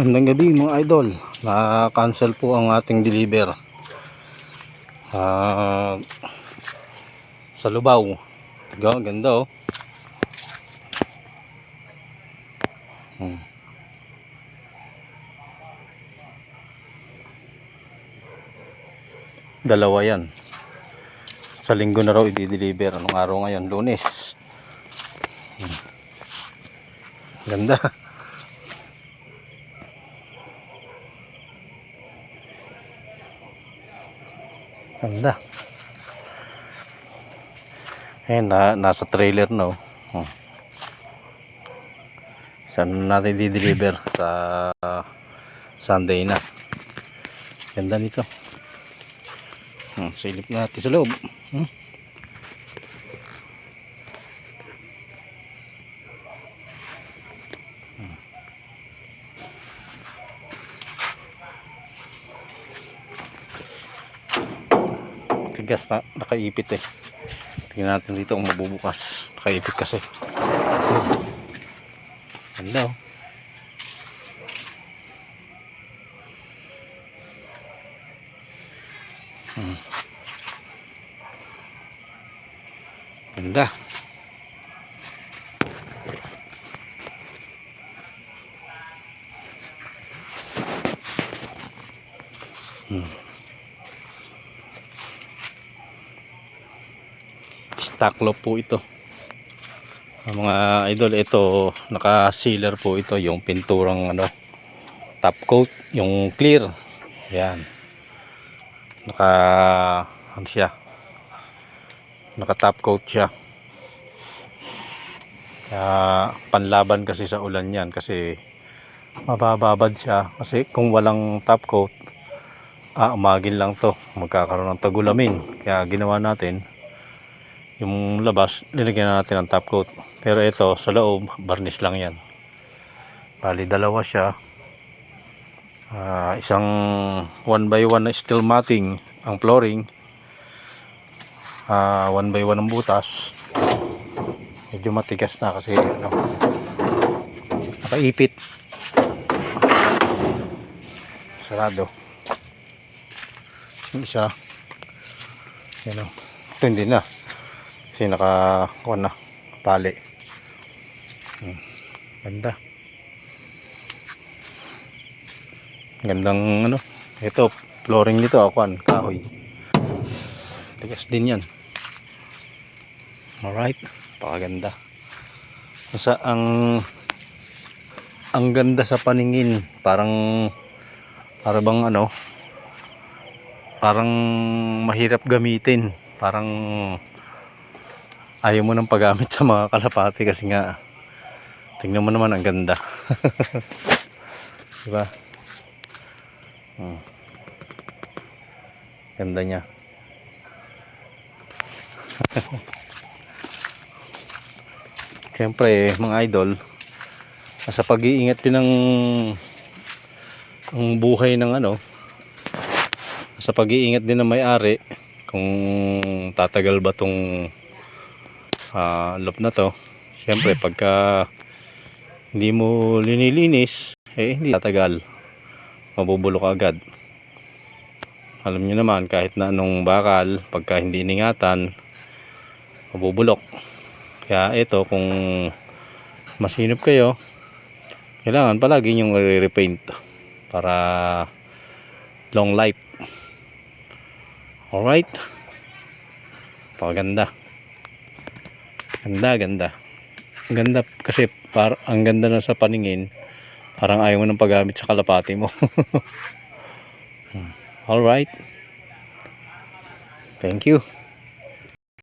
Magandang gabi mga idol. Na-cancel po ang ating deliver. Ah, sa Lubao. Ang ganda oh. Hmm. Dalawa yan. Sa linggo na raw i-deliver. Anong araw ngayon? Lunes. Hmm. Ganda. Ganda. Ayan, na, nasa trailer na oh. Hmm. Saan natin di-deliver? Sa Sunday na. Ganda nito. Hmm, silip natin sa loob. Hmm. Tigas na nakaipit eh. Tingnan natin dito kung mabubukas. Nakaipit kasi. Ganda oh hmm. ganda hmm. Loop po ito. Ang mga idol ito naka sealer po ito yung pinturang ano top coat yung clear. Yan. Naka ano siya? Naka top coat siya. Kaya panlaban kasi sa ulan yan kasi mabababad siya. Kasi kung walang top coat ah umagin lang to. Magkakaroon ng tagulamin. Kaya ginawa natin yung labas nilagyan na natin ng top coat. Pero ito sa loob varnish lang yan. Bali dalawa siya. Ah, isang 1 by 1 na steel matting ang flooring. Ah, 1 by 1 ang butas. Medyo matigas na kasi ano, nakaipit. Sarado. Yung isa. Yan o. Ito hindi na kasi naka kuha na tali. Hmm. ganda. Gandang ano ito flooring nito akuan kahoy. Tigas din yan. Alright. Pakaganda sa ang ang ganda sa paningin parang parang ano parang mahirap gamitin. Parang ayaw mo nang paggamit sa mga kalapati kasi nga tingnan mo naman ang ganda. Diba? Hmm. ganda niya. Siyempre mga idol sa pag-iingat din ng ang buhay ng ano sa pag-iingat din ng may-ari kung tatagal ba tong uh, loop na to. Syempre pagka hindi mo linilinis eh hindi tatagal. Mabubulok agad. Alam nyo naman kahit na anong bakal pagka hindi iningatan mabubulok. Kaya ito kung masinop kayo kailangan palagi yung re-repaint para long life. Alright? Paganda ganda ganda. Ganda kasi par ang ganda na sa paningin parang ayaw mo nang paggamit sa kalapati mo. Alright thank you